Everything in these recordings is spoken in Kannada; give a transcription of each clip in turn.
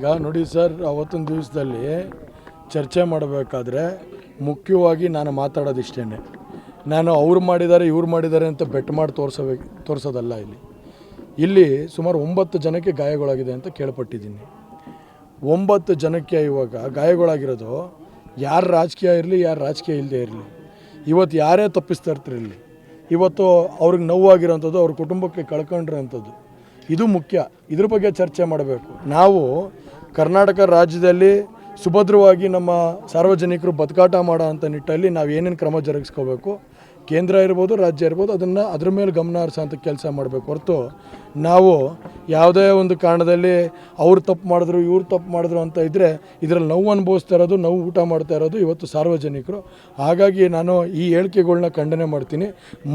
ಈಗ ನೋಡಿ ಸರ್ ಅವತ್ತೊಂದು ದಿವಸದಲ್ಲಿ ಚರ್ಚೆ ಮಾಡಬೇಕಾದ್ರೆ ಮುಖ್ಯವಾಗಿ ನಾನು ಮಾತಾಡೋದಿಷ್ಟೇ ನಾನು ಅವ್ರು ಮಾಡಿದ್ದಾರೆ, ಇವ್ರು ಮಾಡಿದ್ದಾರೆ ಅಂತ ಬೆಟ್ ಮಾಡಿ ತೋರಿಸಬೇಕು ತೋರಿಸೋದಲ್ಲ ಇಲ್ಲಿ. ಇಲ್ಲಿ ಸುಮಾರು ಒಂಬತ್ತು ಜನಕ್ಕೆ ಗಾಯಗಳಾಗಿದೆ ಅಂತ ಕೇಳ್ಪಟ್ಟಿದ್ದೀನಿ. ಒಂಬತ್ತು ಜನಕ್ಕೆ ಇವಾಗ ಗಾಯಗಳಾಗಿರೋದು ಯಾರು ರಾಜಕೀಯ ಇರಲಿ, ಯಾರು ರಾಜಕೀಯ ಇಲ್ಲದೆ ಇರಲಿ. ಇವತ್ತು ಯಾರೇ ತಪ್ಪಿಸ್ತಾ ಇರ್ತಿರಲಿ ಇವತ್ತು ಅವ್ರಿಗೆ ನೋವಾಗಿರೋಂಥದ್ದು, ಅವ್ರ ಕುಟುಂಬಕ್ಕೆ ಕಳ್ಕೊಂಡಿರೋಂಥದ್ದು ಇದು ಮುಖ್ಯ. ಇದ್ರ ಬಗ್ಗೆ ಚರ್ಚೆ ಮಾಡಬೇಕು. ನಾವು ಕರ್ನಾಟಕ ರಾಜ್ಯದಲ್ಲಿ ಸುಭದ್ರವಾಗಿ ನಮ್ಮ ಸಾರ್ವಜನಿಕರು ಬದುಕಾಟ ಮಾಡೋ ಅಂಥ ನಿಟ್ಟಲ್ಲಿ ನಾವು ಏನೇನು ಕ್ರಮ ಜರುಗಿಸ್ಕೋಬೇಕು ಕೇಂದ್ರ ಇರ್ಬೋದು, ರಾಜ್ಯ ಇರ್ಬೋದು, ಅದನ್ನು ಅದ್ರ ಮೇಲೆ ಗಮನ ಅಂತ ಕೆಲಸ ಮಾಡಬೇಕು. ಹೊರತು ನಾವು ಯಾವುದೇ ಒಂದು ಕಾರಣದಲ್ಲಿ ಅವ್ರು ತಪ್ಪು ಮಾಡಿದ್ರು, ಇವ್ರು ತಪ್ಪು ಮಾಡಿದ್ರು ಅಂತ ಇದ್ದರೆ ಇದರಲ್ಲಿ ನೋವು ಅನುಭವಿಸ್ತಾ ಇರೋದು, ನೋವು ಊಟ ಮಾಡ್ತಾ ಇರೋದು ಇವತ್ತು ಸಾರ್ವಜನಿಕರು. ಹಾಗಾಗಿ ನಾನು ಈ ಹೇಳಿಕೆಗಳ್ನ ಖಂಡನೆ ಮಾಡ್ತೀನಿ.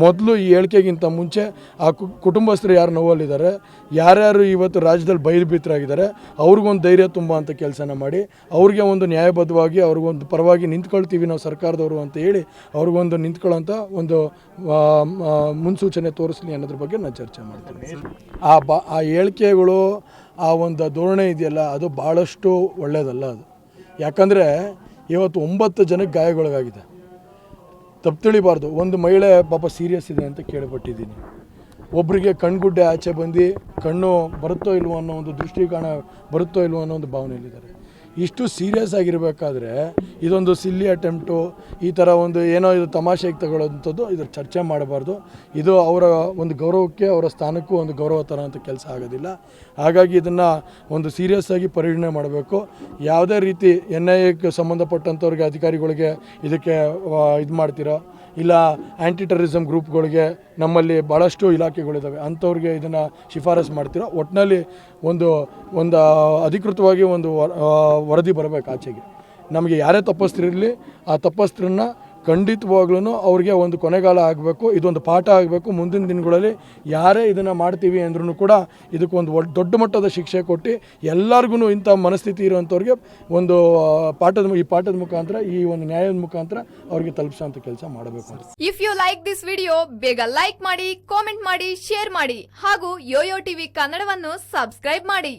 ಮೊದಲು ಈ ಹೇಳಿಕೆಗಿಂತ ಮುಂಚೆ ಆ ಕುಟುಂಬಸ್ಥರು ಯಾರು ನೋವಲ್ಲಿದ್ದಾರೆ, ಯಾರ್ಯಾರು ಇವತ್ತು ರಾಜ್ಯದಲ್ಲಿ ಬಯಲುಬೀತರಾಗಿದ್ದಾರೆ, ಅವ್ರಿಗೊಂದು ಧೈರ್ಯ ತುಂಬ ಅಂತ ಕೆಲಸನ ಮಾಡಿ, ಅವ್ರಿಗೆ ಒಂದು ನ್ಯಾಯಬದ್ಧವಾಗಿ ಅವ್ರಿಗೊಂದು ಪರವಾಗಿ ನಿಂತ್ಕೊಳ್ತೀವಿ ನಾವು ಸರ್ಕಾರದವರು ಅಂತ ಹೇಳಿ ಅವ್ರಿಗೊಂದು ನಿಂತ್ಕೊಳ್ಳೋಂಥ ಒಂದು ಆ, ಮುನ್ಸೂಚನೆ ತೋರಿಸಲಿ ಅನ್ನೋದ್ರ ಬಗ್ಗೆ ನಾನು ಚರ್ಚೆ ಮಾಡ್ತೀನಿ. ಆ ಬಾ ಆ ಹೇಳಿಕೆಗಳು ಆ ಒಂದು ಧೋರಣೆ ಇದೆಯಲ್ಲ ಅದು ಭಾಳಷ್ಟು ಒಳ್ಳೆಯದಲ್ಲ ಅದು. ಯಾಕಂದರೆ ಇವತ್ತು ಒಂಬತ್ತು ಜನಕ್ಕೆ ಗಾಯಗೊಳಗಾಗಿದೆ. ತಪ್ಪು ತಿಳಿಬಾರ್ದು ಒಂದು ಮಹಿಳೆ ಪಾಪ ಸೀರಿಯಸ್ ಇದೆ ಅಂತ ಕೇಳಿಪಟ್ಟಿದ್ದೀನಿ. ಒಬ್ಬರಿಗೆ ಕಣ್ಗುಡ್ಡೆ ಆಚೆ ಬಂದು ಕಣ್ಣು ಬರುತ್ತೋ ಇಲ್ವೋ ಅನ್ನೋ ಒಂದು ದೃಷ್ಟಿಕೋನ ಬರುತ್ತೋ ಇಲ್ವೋ ಅನ್ನೋ ಒಂದು ಭಾವನೆಯಲ್ಲಿದ್ದಾರೆ. ಇಷ್ಟು ಸೀರಿಯಸ್ ಆಗಿರಬೇಕಾದ್ರೆ ಇದೊಂದು ಸಿಲ್ಲಿ ಅಟೆಂಪ್ಟು ಈ ಥರ ಒಂದು ಏನೋ ಇದು ತಮಾಷೆಗೆ ತಗೊಳ್ಳೋಂಥದ್ದು ಇದ್ರ ಚರ್ಚೆ ಮಾಡಬಾರ್ದು. ಇದು ಅವರ ಒಂದು ಗೌರವಕ್ಕೆ, ಅವರ ಸ್ಥಾನಕ್ಕೂ ಒಂದು ಗೌರವ ಅಂತ ಕೆಲಸ ಆಗೋದಿಲ್ಲ. ಹಾಗಾಗಿ ಇದನ್ನು ಒಂದು ಸೀರಿಯಸ್ ಆಗಿ ಪರಿಗಣನೆ ಮಾಡಬೇಕು. ಯಾವುದೇ ರೀತಿ ಎನ್ ಐ ಎಕ್ಕೆ ಸಂಬಂಧಪಟ್ಟಂಥವ್ರಿಗೆ, ಅಧಿಕಾರಿಗಳಿಗೆ ಇದಕ್ಕೆ ಇದು ಮಾಡ್ತೀರೋ? ಇಲ್ಲ ಆ್ಯಂಟಿ ಟೆರರಿಸಮ್ ಗ್ರೂಪ್ಗಳಿಗೆ ನಮ್ಮಲ್ಲಿ ಭಾಳಷ್ಟು ಇಲಾಖೆಗಳಿದ್ದಾವೆ ಅಂಥವ್ರಿಗೆ ಇದನ್ನು ಶಿಫಾರಸು ಮಾಡ್ತೀರೋ? ಒಟ್ಟಿನಲ್ಲಿ ಒಂದು ಒಂದು ಅಧಿಕೃತವಾಗಿ ಒಂದು ವರ- ವರದಿ ಬರಬೇಕು ಆಚೆಗೆ. ನಮಗೆ ಯಾರೇ ಇರಲಿ, ಆ ತಪ್ಪಸ್ತ್ರನ್ನ ಖಂಡಿತವಾಗ್ಲೂ ಅವ್ರಿಗೆ ಒಂದು ಕೊನೆಗಾಲ ಆಗಬೇಕು, ಇದೊಂದು ಪಾಠ ಆಗಬೇಕು, ಮುಂದಿನ ದಿನಗಳಲ್ಲಿ ಯಾರೇ ಇದನ್ನು ಮಾಡ್ತೀವಿ ಅಂದ್ರೂ ಕೂಡ ಇದಕ್ಕೊಂದು ದೊಡ್ಡ ಮಟ್ಟದ ಶಿಕ್ಷೆ ಕೊಟ್ಟು ಎಲ್ಲರಿಗೂ ಇಂಥ ಮನಸ್ಥಿತಿ ಇರುವಂಥವ್ರಿಗೆ ಒಂದು ಪಾಠದ ಈ ಪಾಠದ ಮುಖಾಂತರ, ಈ ಒಂದು ನ್ಯಾಯದ ಮುಖಾಂತರ ಅವ್ರಿಗೆ ತಲುಪಿಸೋಂಥ ಕೆಲಸ ಮಾಡಬೇಕು if you like this video ಬೇಗ ಲೈಕ್ ಮಾಡಿ ಕಾಮೆಂಟ್ ಮಾಡಿ ಶೇರ್ ಮಾಡಿ ಹಾಗೂ ಯೋಯೋ ಟಿವಿ ಕನ್ನಡವನ್ನು ಸಬ್ಸ್ಕ್ರೈಬ್ ಮಾಡಿ.